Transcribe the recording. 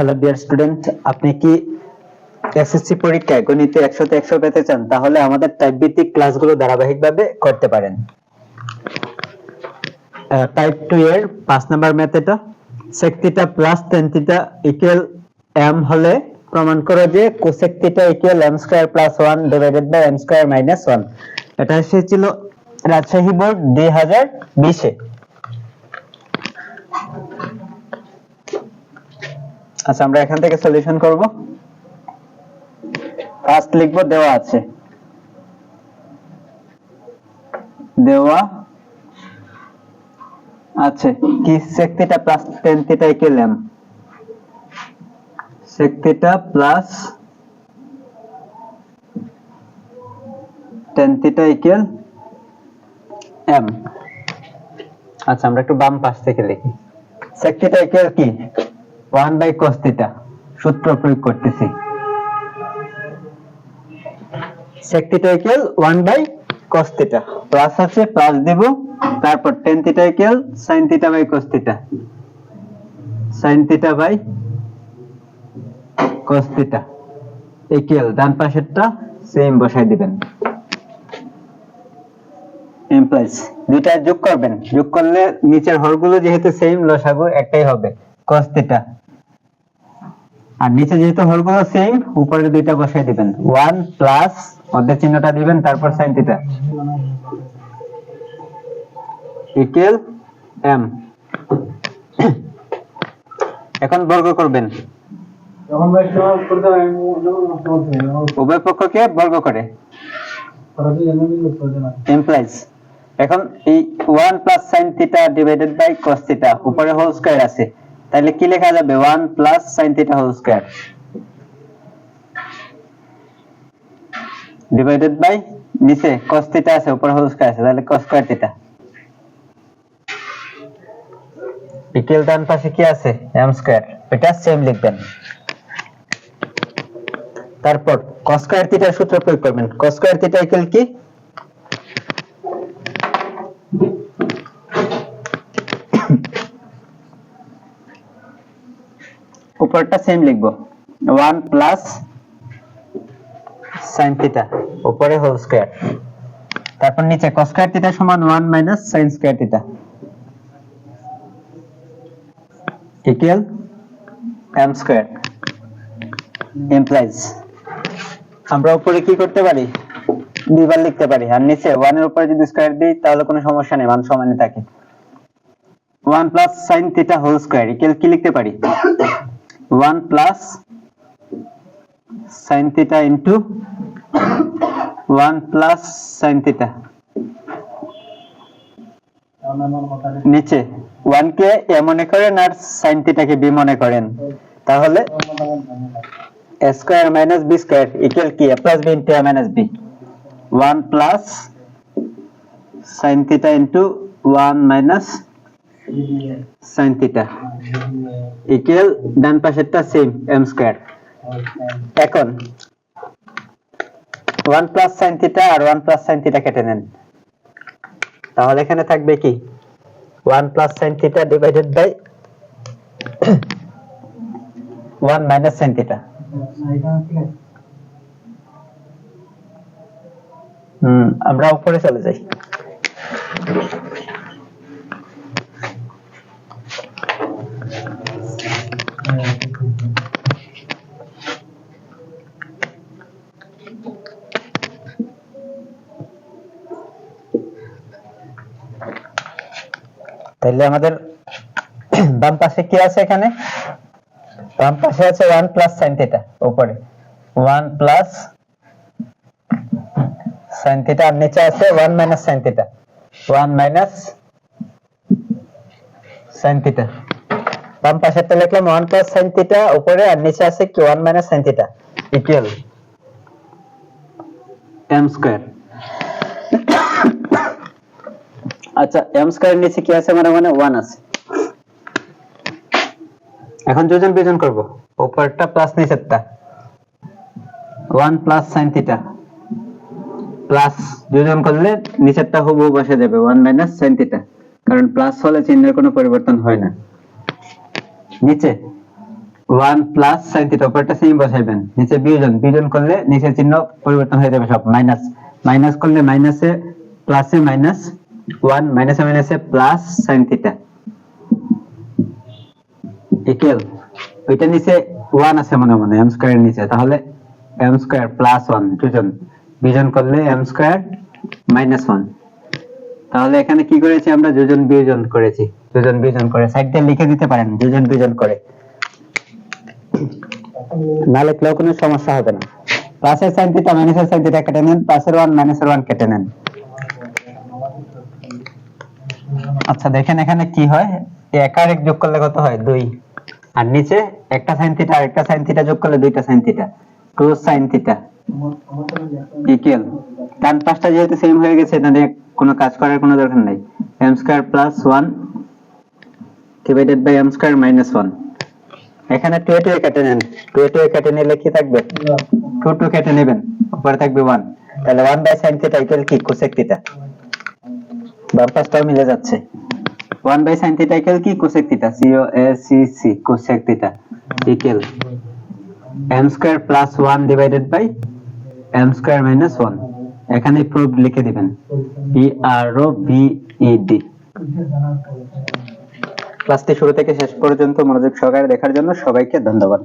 Hello dear student আপনি কি SSC পরীক্ষায় গণিতে একশোতে একশো পেতে চান? তাহলে আমাদের টাইপ ভিত্তিক ক্লাসগুলো ধারাবাহিকভাবে করতে পারেন। টাইপ টু এর পাঁচ নাম্বার মেথডটা sec theta plus tan theta equal m হলে প্রমাণ করো যে cosec theta equal m square plus one divided by m square minus one এটা এসেছিল রাজশাহী বোর্ড দুই হাজার বিশে। আচ্ছা আমরা এখান থেকে সলিউশন করব। ফার্স্ট লিখব দেওয়া আছে। দেওয়া আছে। কি? sec theta plus tan theta equal m sec theta plus tan equal m আচ্ছা আমরা একটু বাম পাশ থেকে লিখি। sec ইকুয়াল কি? 1 বাই cos থিটা সূত্র প্রয়োগ করতেছি। Sec theta equal 1 by cos theta plus আছে প্লাস দেব। তারপর tan theta equal sin theta by cos theta sin theta by cos theta equal ডান পাশেরটা সেম বসাই দিবেন। এমপ্লয়িজ দুইটা যোগ করবেন। যোগ করলে নিচের হরগুলো যেহেতু সেম লসাগু একটাই হবে। Cos থিটা আর নিচে যেহেতু হরগুলো সেম উপরে দুইটা বসাই দিবেন। 1 প্লাস মধ্যে চিহ্নটা দিবেন তারপর sin থিটা ইকুয়াল m এখন বর্গ করবেন। উভয় পক্ষকে বর্গ করে। এমপ্লয়িজ এখন এই 1 plus sin theta divided by cos theta উপরে হোল স্কয়ার আছে। তাহলে কি লেখা যাবে? 1 plus sin theta whole square. Divided by নিচে cos থিটা আছে, উপরে হোল স্কয়ার আছে তাহলে cos স্কয়ার থিটা। ইকুয়াল ডান পাশে কি আছে? m square. এটা সেম লিখবেন। তারপর cos স্কয়ার থিটার সূত্র প্রয়োগ করবেন। cos স্কয়ার ইকুয়াল কি? উপরটা সেম লিখব। ওয়ান প্লাস সাইন থিটা উপরে হোল স্কয়ার তারপর নিচে cos স্কয়ার থিটা সমান 1 minus sin square theta equal square implies আমরা উপরে কি করতে পারি? দুইবার লিখতে পারি। আর নিচে 1 এর উপরে যদি স্কয়ার দিই, তাহলে কোনো সমস্যা নেই, মান সমানই থাকে। 1 plus sin theta whole square equal কি লিখতে পারি? 1 plus sin theta into 1 plus sin theta. নিচে। 1 কে এ মনে করেন আর sin থিটাকে বি মনে করেন। তাহলে a square minus b square equal কি? a plus b into a minus b 1 plus sin theta into 1 minus sin theta equal ডান পাশেরটা same m square এখন 1 plus sin theta আর 1 প্লাস sin থিটা কেটে নেন। তাহলে এখানে থাকবে কি? 1 plus sin theta divided by 1 minus sin theta হুম, আমরা উপরে চলে যাই। তাহলে আমাদের বাম পাশে কি আছে এখানে? বাম পাশে আছে 1 প্লাস sin থিটা উপরে। 1 প্লাস sin থিটা আর নিচে আছে 1 minus sin theta 1 minus sin theta বাম পাশেরটা লিখলাম 1 প্লাস sin থিটা উপরে, আর নিচে আছে কি? 1 minus sin theta equal m square আচ্ছা m স্কয়ার নিচে কি আছে মানে মানে 1 আছে। এখন যোজন বিয়োজন করব। উপরটা প্লাস নিচেরটা। 1 প্লাস sin থিটা প্লাস যোজন করলে নিচেরটা হুবহু বসে যাবে। 1 মাইনাস sin থিটা কারণ প্লাস হলে চিহ্নের কোনো পরিবর্তন হয় না। নিচে। ওয়ান প্লাস সাইন থিটা উপরটা সেম বসাইবেন। নিচে বিয়োজন বিয়োজন করলে নিচের চিহ্ন পরিবর্তন হয়ে যাবে সব। মাইনাস মাইনাস করলে মাইনাসে প্লাসে মাইনাস ওয়ান মাইনাসে মাইনাসে প্লাস সাইন থিটা। ইকুয়াল, ওইটা নিচে ওয়ান আছে মনে মনে, এম স্কয়ার নিচে। তাহলে এম স্কয়ার প্লাস ওয়ান, দুজন। বিয়োজন করলে এম স্কয়ার মাইনাস ওয়ান। তাহলে এখানে কি করেছি আমরা? দুজন বিয়োজন করেছি। দুজন বিয়োজন করে। সাইড লিখে দিতে পারেন, দুজন বিয়োজন করে। না লিখলেও কোনো সমস্যা হবে না। প্লাসের সাইন থিটা, মাইনাসের সাইন থিটা কেটে নেন, প্লাসের ওয়ান, মাইনাসের ওয়ান কেটে নেন। আচ্ছা দেখেন এখানে কি হয়? এক আর এক যোগ করলে কত হয়? দুই। আর নিচে একটা সাইন থিটা আর একটা সাইন থিটা যোগ করলে দুইটা sine theta two sine theta equal ডান পাশটা যেহেতু সেম হয়ে গেছে, তাহলে কোনো কাজ করার কোনো দরকার নাই। M square plus one divided by m square minus one এখানে টু টু কেটে নেন। টু টু কেটে নিলে কি থাকবে? টু টু কেটে নেবেন। উপরে থাকবে ওয়ান তাহলে one by sine theta equal কি? কোসেক থিটা বাম পাশটাও মিলে যাচ্ছে। One by sine theta equal কি? Cosec theta C O A C C cosec theta equal m square plus one divided by m square minus one এখানে proof লিখে দিবেন। P R O B E D ক্লাসটি শুরু থেকে শেষ পর্যন্ত মনোযোগ সহকারে দেখার জন্য সবাইকে ধন্যবাদ।